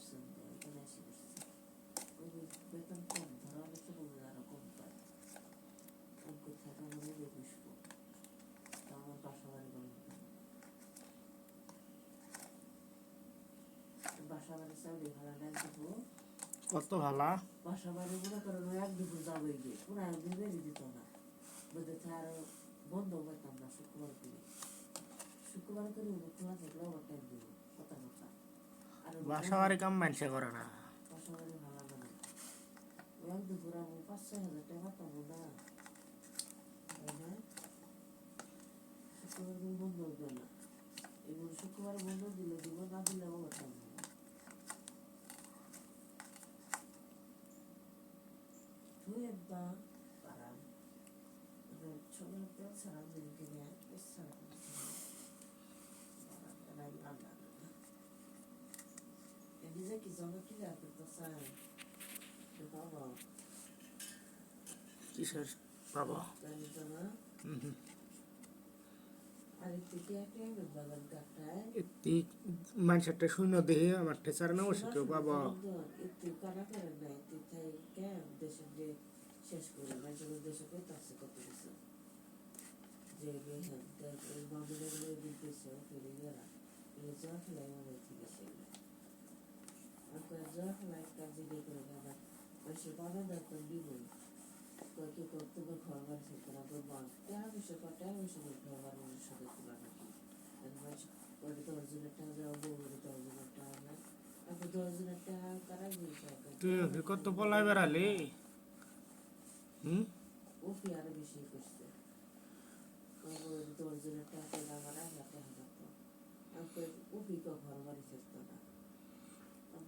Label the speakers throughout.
Speaker 1: পছন্দ এখানে এসে বসছে ওই যে বেতন কম ধরো অনেকে বলবে আরও কম পায় আমি কোথায় তো মনে করে বসবো তা আমার বাসা বাড়ি বলেন বাসা বাড়ি চাউলি ভাড়া নেন দেবো
Speaker 2: কত ভালা
Speaker 1: বাসা বাড়ি মনে করেন এক দুপুর যাবে গিয়ে পুরো একদিন বেরিয়ে দিত না বোধ আরও বন্ধ করতাম না শুক্রবার করে শুক্রবার করে খোলা থাকলে ওভার টাইম দিব, কথা কথা আর
Speaker 2: বাসা কাম মানসে করে না।
Speaker 1: শুক্রবার দিন বন্ধ দিলে দিব না দিলে টাইম তুই পারাম ছোট তেল ছাড়া দিন কিনে বেশ ছাড়া তো স্যার বাবা
Speaker 2: কিসের বাবা
Speaker 1: জানি তো না
Speaker 2: হুম হুম।
Speaker 1: আর একটু
Speaker 2: মানুষেরটা শূন্য দেহে আমার ঠেচার না বসে কেউ বাবা
Speaker 1: শেষ করে মানুষের দেশে আছে কত কিছু যে দিতেছে গেলা ঠিক আছে জল ফেলাই কাজ যে করে বাবা দরকার দিবই কয়েকে করতে হবে ঘর বাড়ি থেকে না তোর বান টাকা পয়সা কর টাকা পয়সা করে ঘর বাড়ি মানুষের সাথে তোলা নাকি মানুষ ওটা দশ জনের টাকা দেওয়া বউ দশ জনের টাকা না আপনি দশ জনের টাকা কারা দিয়েছে
Speaker 2: তুই কত পলাই বেড়ালি হুম
Speaker 1: ও কি আরও বেশি করছে দশ জনের টাকা আমার এক লাখ টাকা থাকতো আমাকে উপি তো ঘর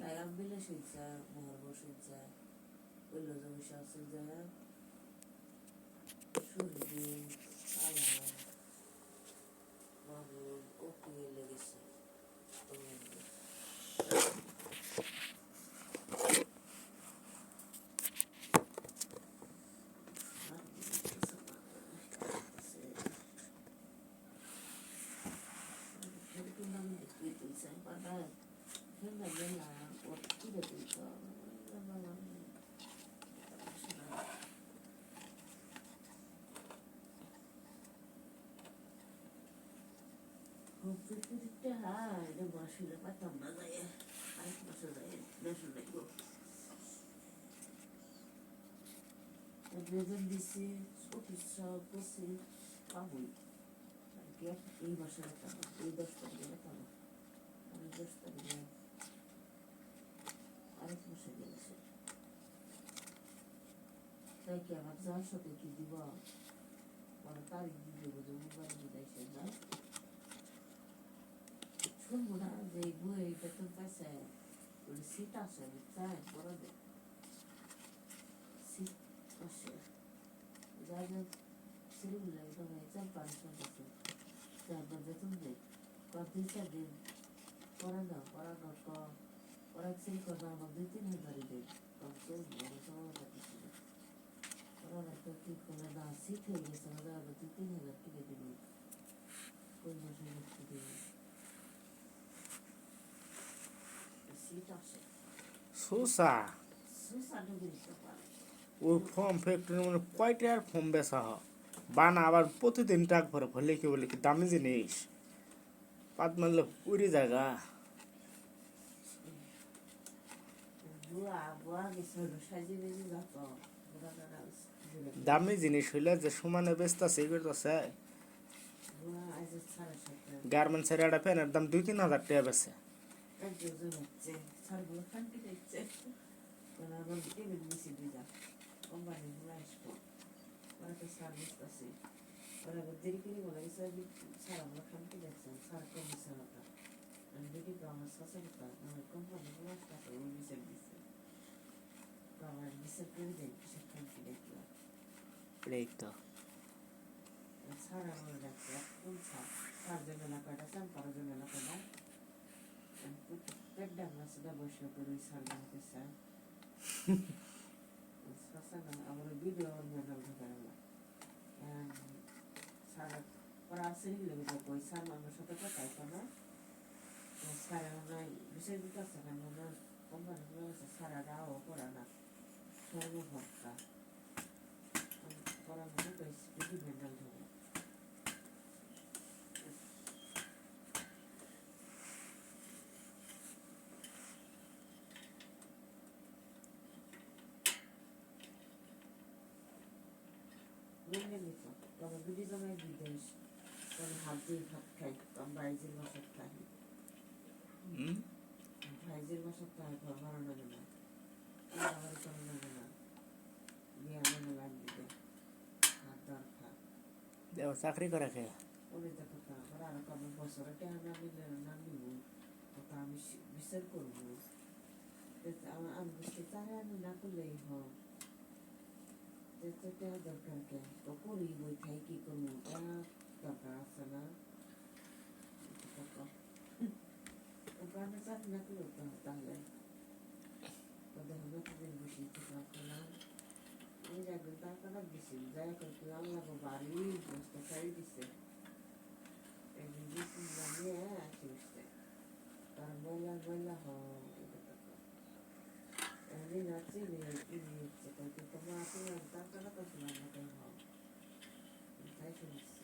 Speaker 1: তাই আমি বিলে শুনছে মহর্ব শুনছে ওই লোক বসে আছে যে সূর্যি আলাম মাসুলে পাতাম না যায় আরেক মাসে যায় দেড়শো দেখব বেতন দিছি অফিস সব করছি পাবই আর কি আর এই মাসে একটা এই দশ তারিখে একটা আমি দশ তারিখে আরেক মাসে গেছে তাই কি আমার যার সাথে কি দিব মানে তারিখ দিয়ে দেবো যে মোবাইল দিদাইছে না শুনব না যে বই বেতন পাইছে ওই সিট আছে তাই বড় দে সিট আছে যা যা ছেলেগুলো হয় চার পাঁচ আছে তারপর বেতন দেয় কর দুই চার দিন পড়ানো দেয় কম চলবে আমি সময় পাচ্ছি না পড়ানোর পর ঠিক করে না সিট হয়ে গেছে আমাদের আবার দুই তিন হাজার কিনে দিল কোন মাসে মুক্তি দেবে সিট আছে
Speaker 2: সুসা
Speaker 1: সুসাইড দিতে পারে
Speaker 2: ওই ফর্ম ফ্যাক্টরি মানে কয়টার ফর্ম বেচা হয় বানা আবার প্রতিদিন টাক ভরে ভরলে কি বলে কি দামি জিনিস পাত মারলে পুরি জায়গা দামি জিনিস হইলে যে সমানে এই করতেছে
Speaker 1: বুয়া সাড়ে সাতটা।
Speaker 2: গার্মেন্টসের একটা প্যান্টের দাম দুই তিন হাজার টাকা বেছে
Speaker 1: একজন হচ্ছে ছাড়গুলো খানতে দিচ্ছে কারণ আমার টেবিল মিশে দিয়ে যা কোম্পানি গুলো আসব ওরা তো সার্ভিস আছে ওরা দেরি করে বলে গেছে যে স্যার আমরা খামকে দেখছেন স্যার কম দিচ্ছে ওটা আমি দেখি তো আমার শাসা কথা আমার কোম্পানি পাঁচ টাকা ওই বিচার দিচ্ছে তো আমার বিচার করে দেন কিসের খামকে দেখলাম
Speaker 2: এই তো
Speaker 1: স্যার আমার ডাকছে কোন স্যার সর্বভক্তা করা মানে তো স্পিডি মেন্টাল হবে মেনে নিত ভাত খাই বাইজের বাসার খাই ভাইজের বাসার খাই ঘর ভাড়া লাগে না। আমার কোনো লাগে না বিয়া মানে লাগবে হাত দরকার
Speaker 2: দেও চাকরি করে খেয়ে
Speaker 1: ওরে দেখো তা আমার আরও কম বছরে টেহা না নিলে না নিব ওটা আমি সি- বিচার করব যাতে আমার আমি বুঝতে তারে আমি না করলেই হয় যাতে টেহা দরকার কে তো করি বই খাই কি করব টেহা দরকার আছে না ওটা আমি চাকরি না করলে তো তাহলে hürmet edin bu şirketlerden. Ancak gıda kadar bisin, zaya kırkılarla bu varlığı gösterdiği bisin. Evlilik sizlerine açmıştı. Tarboyla böyle ha. Evli nasıl bir ilgi çıkıyor. Kitabı atıyor, gıda kadar kaçınlar bakıyor ha. Kaçınız.